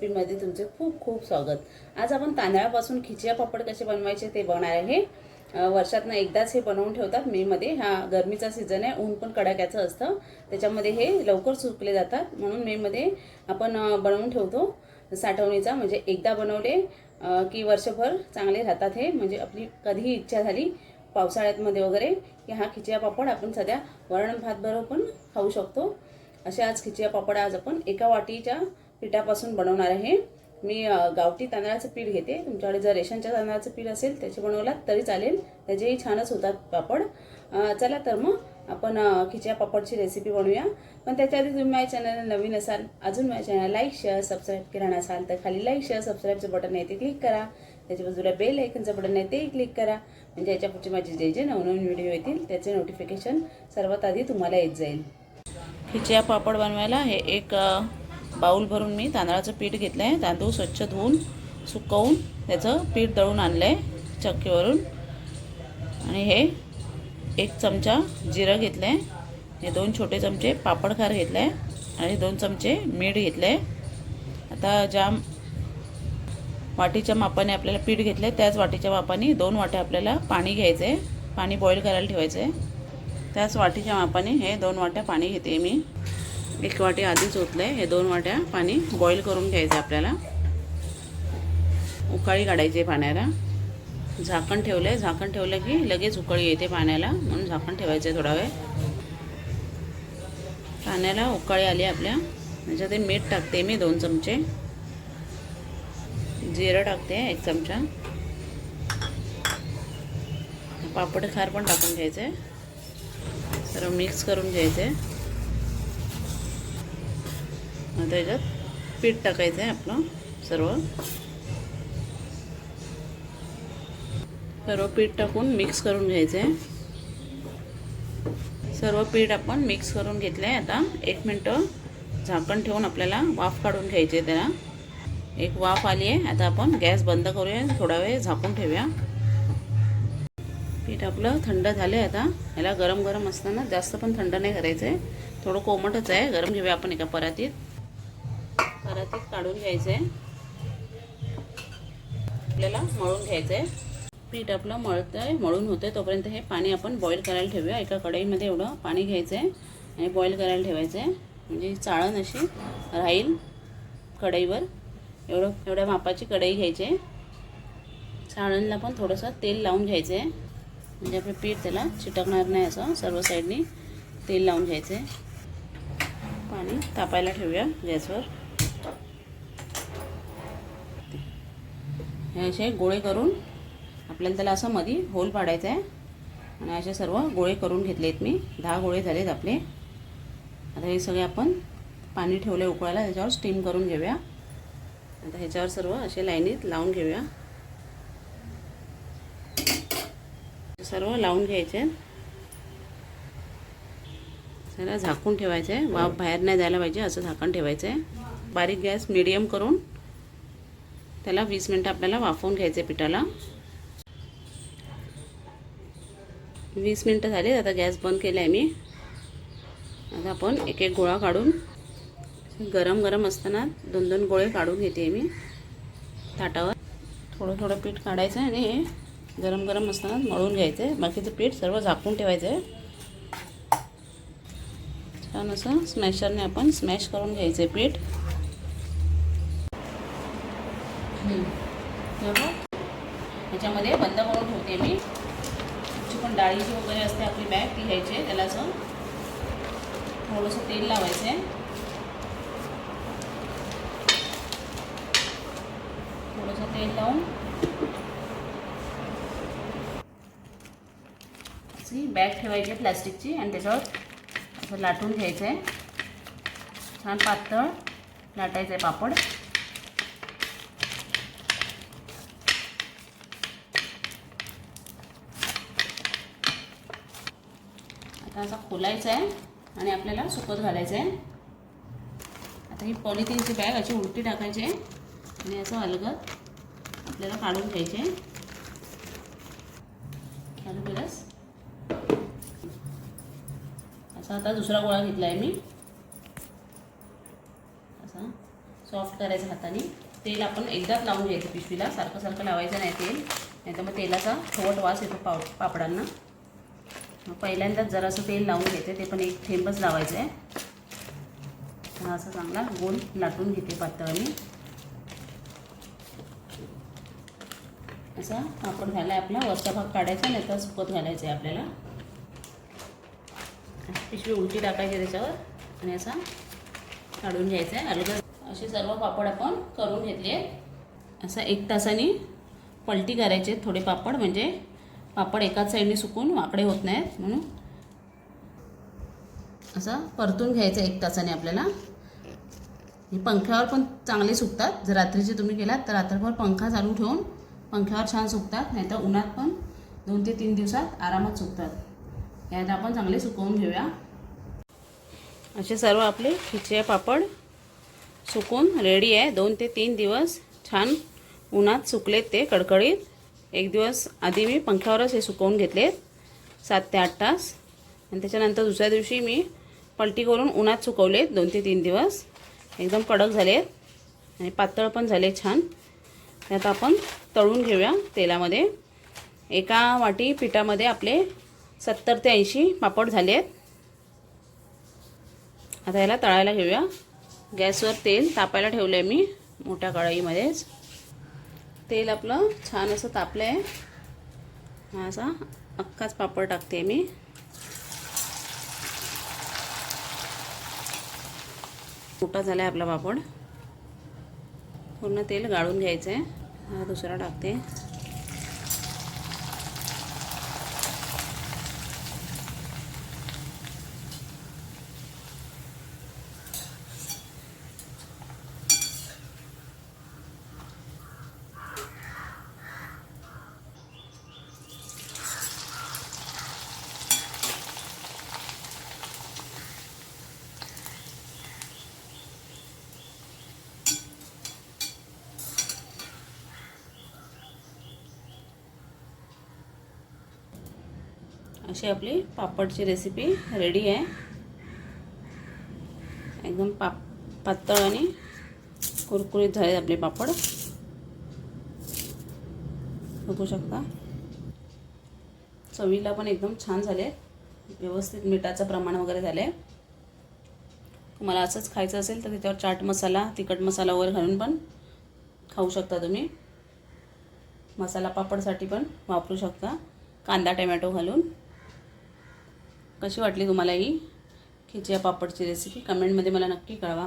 रेसिपीमध्ये तुमचे खूप खूप स्वागत. आज आपण तांदळापासून खिचिया पापड कसे बनवायचे ते बनणार आहे. वर्षातनं एकदाच हे बनवून ठेवतात. मेमध्ये हा गरमीचा सीझन आहे. ऊन पण कडाक्याचं असतं. त्याच्यामध्ये हे लवकर सुकले जातात. म्हणून मेमध्ये आपण बनवून ठेवतो. साठवणीचा म्हणजे एकदा बनवले की वर्षभर चांगले राहतात हे. म्हणजे आपली कधीही इच्छा झाली पावसाळ्यातमध्ये वगैरे की हा खिचिया पापड आपण सध्या वरण भात बरोबर पण खाऊ शकतो. असे आज खिचिया पापड आज आपण एका वाटीच्या पिठापासून बनवणार आहे. मी गावठी तांदळाचं पीठ घेते. तुमच्याकडे जर रेशनच्या तांदळाचं पीठ असेल त्याचे बनवलात तरी चालेल. त्याचेही छानच होतात पापड. चला तर मग आपण खिच्या पापडची रेसिपी बनवूया. पण त्याच्या आधी तुम्ही माझ्या चॅनलला नवीन असाल अजून माझ्या चॅनल लाईक शेअर सबस्क्राईब केला नसाल तर खाली लाईक शेअर सबस्क्राईबचं बटन आहे ते क्लिक करा. त्याच्या बाजूला बेल ऐकनचं बटन आहे तेही क्लिक करा. म्हणजे याच्या पुढचे माझे जे जे नवनवीन व्हिडिओ येतील त्याचे नोटिफिकेशन सर्वात आधी तुम्हाला येत जाईल. खिच्या पापड बनवायला हे एक बाऊल भरून मी तांदळाचं पीठ घेतलं आहे तांदूळ स्वच्छ धुवून सुकवून त्याचं पीठ दळून आणलं आहे चक्कीवरून. आणि हे एक चमचा जिरं घेतलं आहे हे दोन छोटे चमचे पापडखार घेतलं आहे आणि दोन चमचे मीठ घेतलं आहे आता ज्या वाटीच्या मापाने आपल्याला पीठ घेतलं आहे त्याच वाटीच्या मापाने दोन वाट्या आपल्याला पाणी घ्यायचं आहे पाणी बॉईल करायला ठेवायचं आहे त्याच वाटीच्या मापाने हे दोन वाट्या पाणी घेते मी. एक वाटी आधीच ओतलं आहे हे दोन वाट्या पाणी बॉईल करून घ्यायचं आहे आपल्याला. उकाळी काढायची आहे पाण्याला. झाकण ठेवलं आहे झाकण ठेवलं की लगेच उकळी येते पाण्याला. म्हणून झाकण ठेवायचं आहे थोडा वेळ. पाण्याला उकाळी आली आपल्या. त्याच्यात ते मीठ टाकते मी दोन चमचे. जिरं टाकते एक चमचा. पापड खार पण टाकून घ्यायचं. आहे सर्व मिक्स करून घ्यायचं. आहे त्याच्यात पीठ टाकायचं आहे आपलं सर्व. सर्व पीठ टाकून मिक्स करून घ्यायचं आहे सर्व पीठ आपण मिक्स करून घेतलं आहे आता एक मिनटं झाकण ठेवून आपल्याला वाफ काढून घ्यायची आहे त्याला. एक वाफ आली आहे. आता आपण गॅस बंद करूया. थोडा वेळ झाकून ठेवूया. पीठ आपलं थंड झालं आहे आता. याला गरम गरम असताना जास्त पण थंड नाही करायचं आहे थोडं कोमटच आहे. गरम घेऊया आपण एका परातीत. परातीत काढून घ्यायचं आहे आपल्याला मळून घ्यायचं आहे पीठ आपलं मळतं आहे मळून होतं आहे तोपर्यंत हे पाणी आपण बॉईल करायला ठेवूया. एका कढईमध्ये एवढं पाणी घ्यायचं आहे आणि बॉईल करायला ठेवायचं आहे म्हणजे चाळण अशी राहील कढईवर. एवढं एवढ्या मापाची कढई घ्यायची आहे चाळणला पण थोडंसं तेल लावून घ्यायचं आहे म्हणजे आपलं पीठ त्याला चिटकणार नाही असं सर्व साईडनी तेल लावून घ्यायचं आहे पाणी तापायला ठेवूया गॅसवर. हे असे गोळे करून आपल्याला त्याला असं मधी होल पाडायचं आहे. आणि असे सर्व गोळे करून घेतले आहेत मी. दहा गोळे झालेत आपले. आता हे सगळे आपण पाणी ठेवले उकळायला त्याच्यावर स्टीम करून घेऊया. आता ह्याच्यावर सर्व असे लाईनीत लावून घेऊया. सर्व लावून घ्यायचे जरा झाकून ठेवायचं आहे. वाफ बाहेर नाही जायला पाहिजे असं झाकण ठेवायचं आहे. बारीक गॅस मिडियम करून त्याला वीस मिनटं आपल्याला वाफवून घ्यायचं आहे पिठाला. वीस मिनटं झाली आता गॅस बंद केला आहे मी. आता आपण एक एक गोळा काढून गरम गरम असताना दोन दोन गोळे काढून घेते मी ताटावर. थोडं थोडं पीठ काढायचं आहे आणि हे गरम गरम असताना मळून घ्यायचं आहे बाकीचं पीठ सर्व झाकून ठेवायचं आहे छान असं स्मॅशरने आपण स्मॅश करून घ्यायचं आहे पीठ. ह्याच्यामध्ये बंद करून ठेवते मी. जी पण डाळीची वगैरे असते आपली बॅग ती घ्यायची आहे. त्याला असं थोडंसं तेल लावायचं आहे. थोडंसं तेल लावून. अशी बॅग ठेवायची आहे प्लॅस्टिकची आणि त्याच्यावर असं लाटून घ्यायचं आहे. छान पातळ लाटायचं आहे पापड. आता असा खोलायचा आहे आणि आपल्याला सुकत घालायचं आहे. आता ही पॉलिथिनची बॅग अशी उलटी टाकायची आहे आणि असं अलगद आपल्याला काढून घ्यायचे आहे. चालू असा आता दुसरा गोळा घेतला आहे मी. असा सॉफ्ट करायचं हाताने. तेल आपण एकदाच लावून घ्यायचं पिशवीला. सारखं सारखं लावायचं नाही तेल. नाही तर मग तेलाचा थोट वास येतो पाव पापडांना. पहिल्यांदाच जरासं तेल लावून घेते ते पण एक थेंबच लावायचं आहे हा असा चांगला गोल लाटून घेते पातळाने असा पापड घालाय आपला वरचा भाग काढायचा नाही तर सुकत घालायचं आहे आपल्याला. पिशवी उलटी टाकायची त्याच्यावर आणि असा काढून घ्यायचा आहे अलग असे सर्व पापड आपण करून घेतले. असा एक तासाने पलटी करायचे थोडे पापड म्हणजे पापड एकाच साईडने सुकून वाकडे होत नाहीत म्हणून. असा परतून घ्यायचं एक तासाने आपल्याला. हे पंख्यावर पण चांगले सुकतात. जर रात्रीचे तुम्ही केलात तर रात्रभर पंखा चालू ठेवून पंख्यावर छान सुकतात. नाहीतर उन्हात पण दोन ते तीन दिवसात आरामात सुकतात. यात आपण चांगले सुकवून घेऊया. असे सर्व आपले खिचे पापड सुकून रेडी आहे. दोन ते तीन दिवस छान उन्हात सुकलेत ते कडकडीत. एक दिवस आधी मी पंख्यावरच हे सुकवून घेतले सात ते आठ तास. आणि त्याच्यानंतर दुसऱ्या दिवशी मी पलटी करून उन्हात सुकवले दोन ते तीन दिवस. एकदम कडक झालेत आणि पातळ पण झाले छान. त्यात आपण तळून घेऊया तेलामध्ये. एका वाटी पिठामध्ये आपले सत्तर ते ऐंशी पापड झाले आहेत. आता याला तळायला घेऊया. गॅसवर तेल तापायला ठेवलं आहे मी मोठ्या कढईमध्येच. तेल आपलं छान असं तापलं आहे हा असा अख्खाच पापड टाकते मी. मोठा झाला आहे आपला पापड. पूर्ण तेल गाळून घ्यायचं आहे हा दुसरा टाकते. अशी आपली पापडची रेसिपी रेडी आहे. एकदम पाप पातळ आणि कुरकुरीत झाले आपले पापड. बघू शकता. चवीला पण एकदम छान झाले. व्यवस्थित मिठाचं प्रमाण वगैरे झाले. तुम्हाला असंच खायचं असेल तर त्याच्यावर चाट मसाला तिखट मसाला वगैरे घालून पण खाऊ शकता तुम्ही. मसाला पापडसाठी पण वापरू शकता. कांदा टमॅटो घालून. कशी वाटली तुम्हाला ही खिचिया पापडची रेसिपी कमेंटमध्ये मला नक्की कळवा.